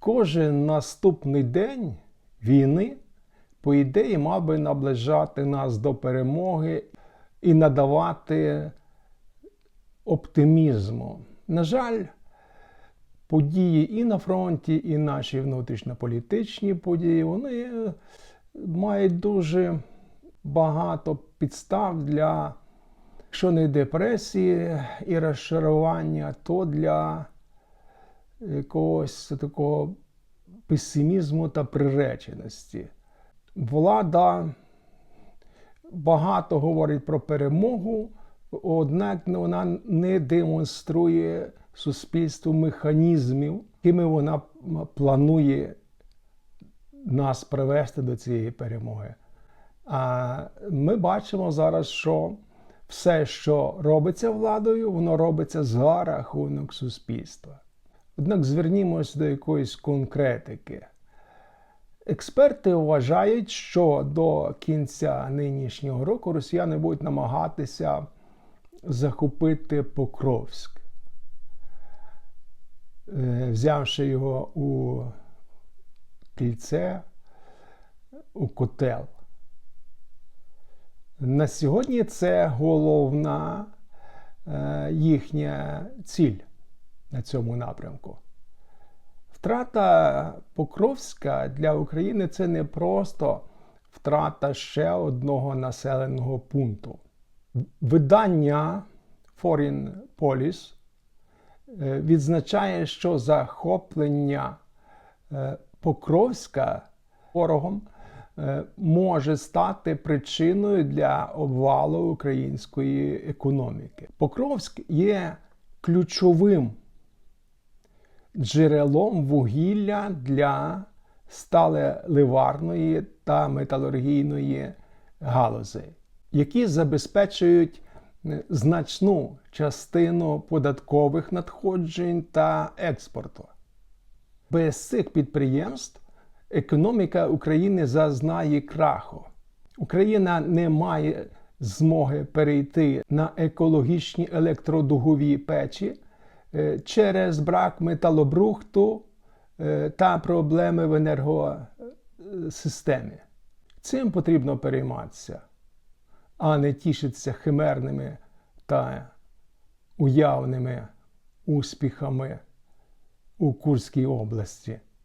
Кожен наступний день війни, по ідеї, мав би наближати нас до перемоги і надавати оптимізму. На жаль, події і на фронті, і наші внутрішньополітичні події, вони мають дуже багато підстав для, якщо не депресії і розчарування, то для якогось такого песимізму та приреченості. Влада багато говорить про перемогу, однак вона не демонструє суспільству механізмів, якими вона планує нас привести до цієї перемоги. А ми бачимо зараз, що все, що робиться владою, воно робиться за рахунок суспільства. Однак звернімось до якоїсь конкретики. Експерти вважають, що до кінця нинішнього року росіяни будуть намагатися захопити Покровськ, Е, взявши його у кільце, у котел. На сьогодні це головна е, їхня ціль на цьому напрямку. Втрата Покровська для України це не просто втрата ще одного населеного пункту. Видання Foreign Policy е, відзначає, що захоплення е, Покровська ворогом е, може стати причиною для обвалу української економіки. Покровськ є ключовим джерелом вугілля для сталеливарної та металургійної галузей, які забезпечують е, значну частину податкових надходжень та експорту. Без цих підприємств економіка України зазнає краху. Україна не має змоги перейти на екологічні електродугові печі через брак металобрухту е, та проблеми в енергосистемі. Цим потрібно перейматися, а не тішитися химерними та уявними успіхами у Курській області.